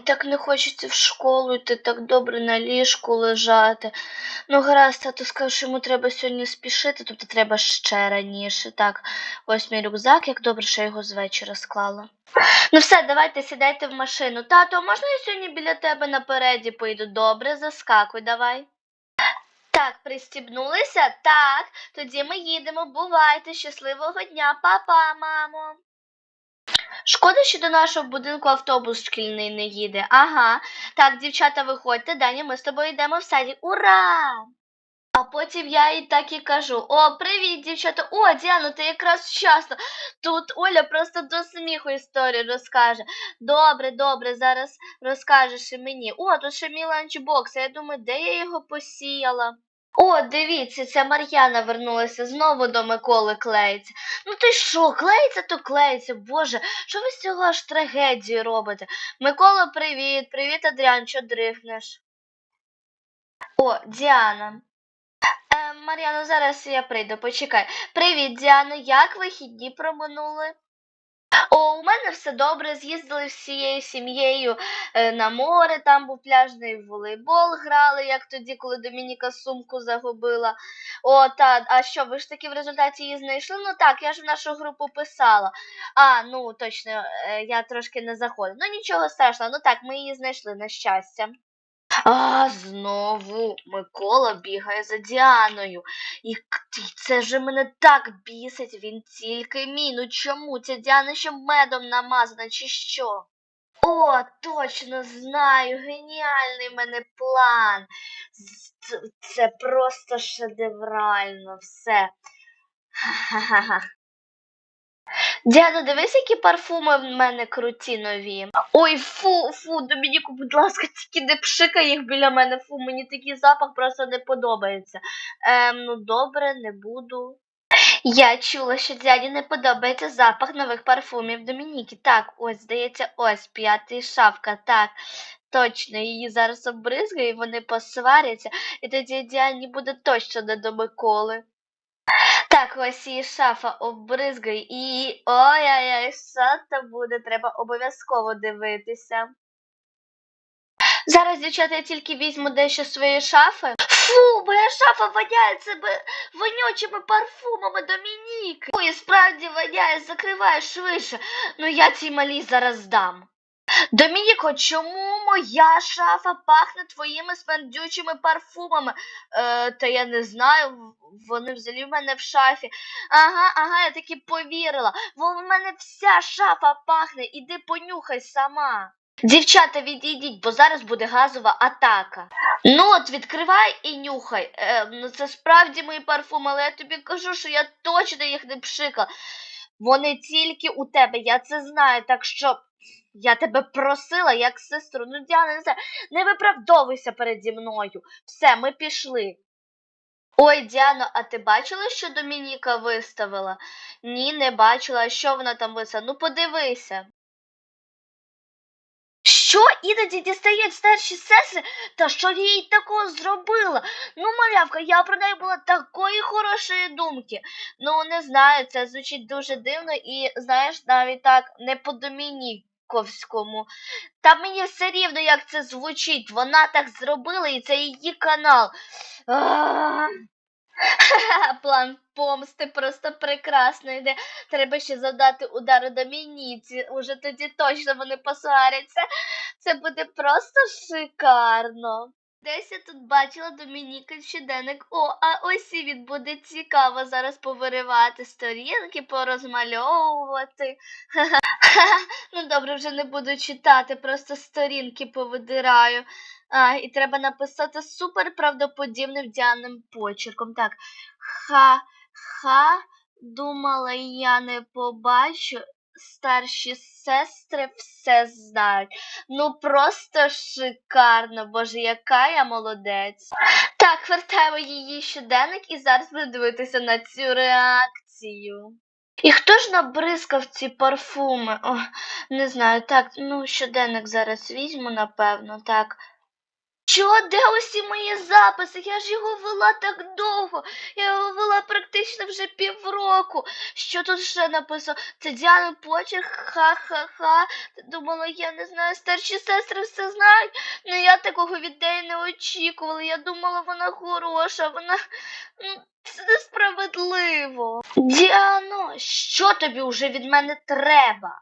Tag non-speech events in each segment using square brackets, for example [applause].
Так не хочеться в школу йти, так добре на ліжку лежати. Ну, гаразд, тато сказав, що йому треба сьогодні спішити, тобто треба ще раніше. Так, ось мій рюкзак, як добре, що я його з вечора склала. Ну все, давайте сідайте в машину. Тато, можна я сьогодні біля тебе напереді поїду? Добре, заскакуй, давай. Так, пристібнулися? Так, тоді ми їдемо. Бувайте, щасливого дня, папа, мамо. Шкода, що до нашого будинку автобус шкільний не їде. Ага. Так, дівчата, виходьте, Даня, ми з тобою йдемо в саді. Ура! А потім я їй так і кажу: О, привіт, дівчата! О, Діана, ти якраз вчасно. Тут Оля просто до сміху історію розкаже. Добре, добре, зараз розкажеш і мені. О, тут ще мій ланчбокс. а Я думаю, де я його посіяла? О, дивіться, ця Мар'яна вернулася знову до Миколи клеїться. Ну ти що, клеїться, то клеїться, боже, що ви з цього аж трагедію робите? Микола, привіт, привіт, Адріан, що дрифнеш? О, Діана. Е, Мар'яно, зараз я прийду, почекай. Привіт, Діано, як вихідні проминули? О, у мене все добре. З'їздили всією сім'єю е, на море, там був пляжний волейбол, грали, як тоді, коли Домініка сумку загубила. О, та, а що, ви ж таки в результаті її знайшли? Ну так, я ж в нашу групу писала. А, ну точно, е, я трошки не заходила. Ну нічого страшного, ну так, ми її знайшли, на щастя. А, знову Микола бігає за Діаною. І це же мене так бісить, він тільки мій. Ну чому? Ця Діана ще медом намазана, чи що? О, точно знаю, геніальний мене план. Це просто шедеврально все. Ха-ха-ха. Діана, дивись, які парфуми в мене круті нові. Ой, фу, фу, Домініку, будь ласка, тільки не пшикай їх біля мене. Фу, мені такий запах просто не подобається. Ем, ну добре, не буду. Я чула, що дяді не подобається запах нових парфумів Домініки. Так, ось, здається, ось п'ятий шавка. Так, точно, її зараз обризгає, вони посваряться, і тоді Діані буде точно не до Миколи. Так, ось її шафа обризгає і. Ой-ой-ой, що це буде? Треба обов'язково дивитися. Зараз, дівчата, я тільки візьму дещо з своєї шафи. Фу, моя шафа воняє цими вонючими парфумами Домініки. Ой, справді воняє, закривай швидше. Ну я цій малій зараз дам. Домініко, чому моя шафа пахне твоїми смердючими парфумами? Е, та я не знаю, вони взагалі в мене в шафі. Ага, ага, я таки повірила. Бо в мене вся шафа пахне, іди понюхай сама. Дівчата, відійдіть, бо зараз буде газова атака. Ну от відкривай і нюхай. Е, це справді мої парфуми, але я тобі кажу, що я точно їх не пшикала. Вони тільки у тебе, я це знаю, так що я тебе просила як сестру. Ну, Діана, не, знаю, не виправдовуйся переді мною. Все, ми пішли. Ой, Діано, а ти бачила, що Домініка виставила? Ні, не бачила. А що вона там виставила? Ну, подивися. Що іноді дістають старші сестри, та що їй такого зробила? Ну, малявка, я про неї була такої хорошої думки. Ну, не знаю, це звучить дуже дивно і, знаєш, навіть так не по Домініковському. Та мені все рівно, як це звучить. Вона так зробила, і це її канал. [laughs] План помсти просто прекрасно йде. Треба ще завдати удару Домініці. Уже тоді точно вони посваряться. Це буде просто шикарно. Десь я тут бачила Домініка щоденник. О, а ось і він буде цікаво зараз повиривати сторінки, порозмальовувати. [laughs] Ну добре, вже не буду читати, просто сторінки повидираю. А, і треба написати супер правдоподібним Діаним почерком. Так. Ха-ха, думала, я не побачу. Старші сестри все знають. Ну просто шикарно, боже, яка я молодець. Так, вертаємо її щоденник і зараз буду дивитися на цю реакцію. І хто ж набризкав ці парфуми? О, не знаю, так, ну щоденник зараз візьму, напевно, так. Що, де усі мої записи? Я ж його вела так довго. Я його вела практично вже півроку. Що тут ще написано? Це Діана почерк, ха-ха-ха. Думала, я не знаю, старші сестри все знають. Ну я такого від неї не очікувала. Я думала, вона хороша, вона ну, це несправедливо. Діано, що тобі вже від мене треба?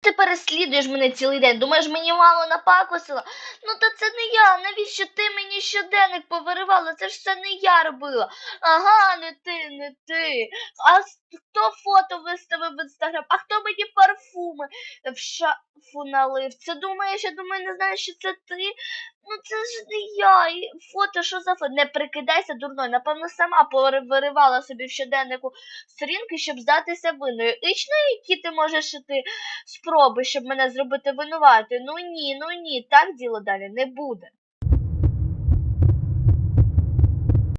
Ти переслідуєш мене цілий день. Думаєш, мені мало напакосила? Ну та це не я. Навіщо ти мені щоденник повиривала? Це ж все не я робила. Ага, не ти, не ти. А хто фото виставив в інстаграм? А хто мені парфуми в шафу налив? Це думаєш, я думаю, не знаю, що це ти. Ну це ж не я. І Фото, що за фото? Не прикидайся дурною. Напевно, сама повиривала собі в щоденнику сторінки, щоб здатися винною. Ічно, які ти можеш іти спроби, щоб мене зробити винувати. Ну ні, ну ні, так діло далі не буде.